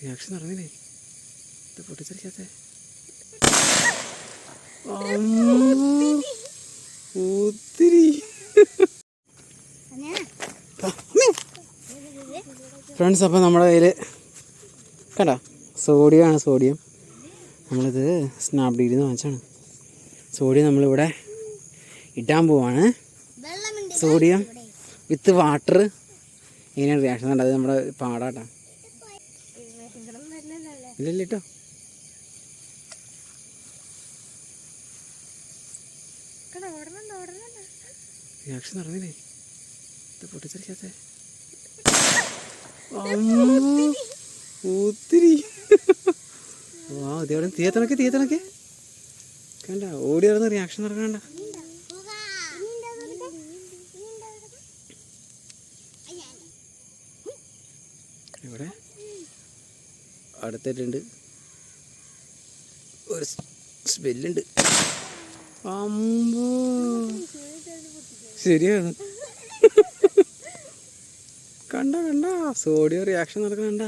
Reaction നടന്നില്ലേ ഇത് പൊട്ടിച്ചടിക്കാത്ത ഒത്തിരി friends അപ്പോൾ നമ്മുടെ കയ്യിൽ കണ്ട? സോഡിയമാണ് സോഡിയം. നമ്മളിത് സ്നാപ്ഡീലിൽ നിന്ന് വാങ്ങിച്ചാണ് സോഡിയം നമ്മളിവിടെ ഇടാൻ പോവാണ്. സോഡിയം വിത്ത് വാട്ടർ ഇങ്ങനെയാണ് റിയാക്ഷൻ ഉണ്ടായത് നമ്മുടെ പാടാട്ടാ. ഇല്ലല്ലോ കേട്ടോ റിയാക്ഷൻ നടന്നില്ലേ? ഇത് പൊട്ടിച്ചെറിക്കാത്ത ഒത്തിരി വാ ഇതേവിടെ തീയത്തണക്കെ തീയത്തണക്കെ കണ്ട ഓടി നടന്ന് റിയാക്ഷൻ നടക്കണ്ട. ഇവിടെ അടുത്തിട്ടുണ്ട് ഒരു സ്മെല്ലുണ്ട്. ശരിയാണ്. കണ്ട കണ്ട. സോഡിയോ റിയാക്ഷൻ നടക്കണ്ട